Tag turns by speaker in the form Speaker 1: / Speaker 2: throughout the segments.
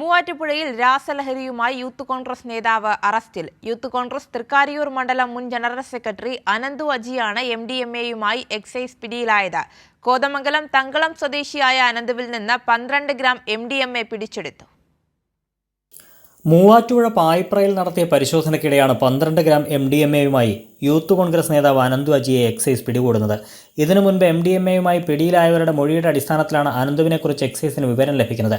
Speaker 1: മൂവാറ്റുപുഴയിൽ രാസലഹരിയുമായി യൂത്ത് കോൺഗ്രസ് നേതാവ് അറസ്റ്റിൽ. യൂത്ത് കോൺഗ്രസ് തൃക്കാരിയൂർ മണ്ഡലം മുൻ ജനറൽ സെക്രട്ടറി അനന്തു അജിയാണ് എം ഡി എം എയുമായി എക്സൈസ് പിടിയിലായത്. കോതമംഗലം തങ്കളം സ്വദേശിയായ അനന്തുവിൽ നിന്ന് പന്ത്രണ്ട് gram M D M A പിടിച്ചെടുത്തു.
Speaker 2: മൂവാറ്റുപുഴ പായിപ്രയിൽ നടത്തിയ പരിശോധനയ്ക്കിടെയാണ് പന്ത്രണ്ട് gram M D M A youth Congress നേതാവ് അനന്തു അജിയെ എക്സൈസ് പിടികൂടുന്നത്. ഇതിനു മുൻപ് എം ഡി എം എയുമായി പിടിയിലായവരുടെ മൊഴിയുടെ അടിസ്ഥാനത്തിലാണ് അനന്തുവിനെക്കുറിച്ച് എക്സൈസിന് വിവരം ലഭിക്കുന്നത്.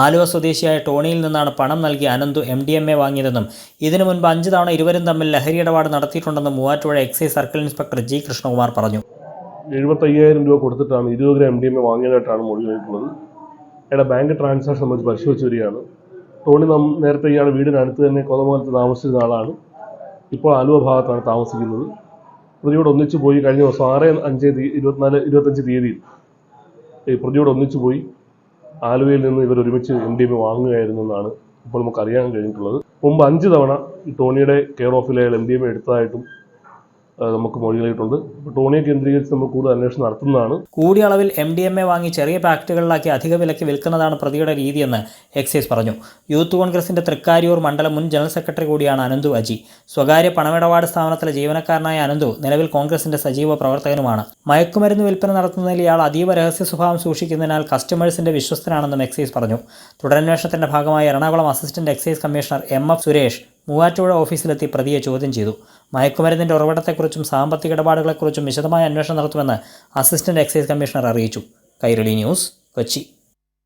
Speaker 2: ആലുവ സ്വദേശിയായ ടോണിയിൽ നിന്നാണ് പണം നൽകി Ananthu M D M A വാങ്ങിയതെന്നും ഇതിനു മുൻപ് അഞ്ച് തവണ ഇരുവരും തമ്മിൽ ലഹരി ഇടപാട് നടത്തിയിട്ടുണ്ടെന്നും Muvattupuzha excise circle inspector G Krishnakumar പറഞ്ഞു.
Speaker 3: എഴുപത്തയ്യായിരം രൂപ കൊടുത്തിട്ടാണ് ഇരുപത് gram M D M A വാങ്ങിയതായിട്ടാണ് മൊഴി നൽകുന്നത് ബാങ്ക് ട്രാൻസാക്ഷൻ നമ്മൾ പരിശോധിച്ച് വരികയാണ്. ടോണി നം നേരത്തെ ഇയാളുടെ വീടിനടുത്ത് തന്നെ കോതമംഗലത്ത് താമസിച്ചിരുന്ന ആളാണ്. ഇപ്പോൾ ആലുവ ഭാഗത്താണ് താമസിക്കുന്നത്. പ്രതിയോട് ഒന്നിച്ചു പോയി കഴിഞ്ഞ ദിവസം ആറ് അഞ്ച് ഇരുപത്തിനാല് ഇരുപത്തഞ്ച് തീയതിയിൽ പ്രതിയോട് ഒന്നിച്ചു പോയി ആലുവയിൽ നിന്ന് ഇവർ ഒരുമിച്ച് എം ഡി എം വാങ്ങുകയായിരുന്നു എന്നാണ് ഇപ്പോൾ നമുക്ക് അറിയാൻ കഴിഞ്ഞിട്ടുള്ളത്. മുമ്പ് അഞ്ച് തവണ ടോണിയുടെ കെയർ ഓഫിലെ എം ഡി എം എടുത്തതായിട്ടും നമുക്ക് മൊഴികളായിട്ടുണ്ട് അപ്പോൾ ടോണിയെ കേന്ദ്രീകരിച്ച് നമ്മൾ കൂടുതൽ അന്വേഷണം നടത്തുന്നതാണ്.
Speaker 2: കൂടിയ അളവിൽ എം ഡി എം എ വാങ്ങി ചെറിയ പാക്കറ്റുകളിലാക്കി അധിക വിലയ്ക്ക് വിൽക്കുന്നതാണ് പ്രതിയുടെ രീതിയെന്ന് എക്സൈസ് പറഞ്ഞു. യൂത്ത് കോൺഗ്രസിന്റെ തൃക്കാരിയൂർ മണ്ഡലം മുൻ ജനറൽ സെക്രട്ടറി കൂടിയാണ് അനന്തു അജി. സ്വകാര്യ പണമിടപാട് സ്ഥാപനത്തിലെ ജീവനക്കാരനായ അനന്തു നിലവിൽ കോൺഗ്രസിന്റെ സജീവ പ്രവർത്തകനുമാണ്. മയക്കുമരുന്ന് വിൽപ്പന നടത്തുന്നതിൽ ഇയാൾ അതീവ രഹസ്യ സ്വഭാവം സൂക്ഷിക്കുന്നതിനാൽ കസ്റ്റമേഴ്സിന്റെ വിശ്വസ്തനാണെന്നും എക്സൈസ് പറഞ്ഞു. തുടരന്വേഷണത്തിന്റെ ഭാഗമായി Ernakulam assistant excise commissioner M F Suresh Muvattupuzha ഓഫീസിലെത്തി പ്രതിയെ ചോദ്യം ചെയ്തു. മയക്കുമരുന്നിന്റെ ഉറവിടത്തെക്കുറിച്ചും സാമ്പത്തിക ഇടപാടുകളെക്കുറിച്ചും വിശദമായ അന്വേഷണം നടത്തുമെന്ന് അസിസ്റ്റന്റ് എക്സൈസ് കമ്മീഷണർ അറിയിച്ചു. കൈരളി ന്യൂസ് കൊച്ചി.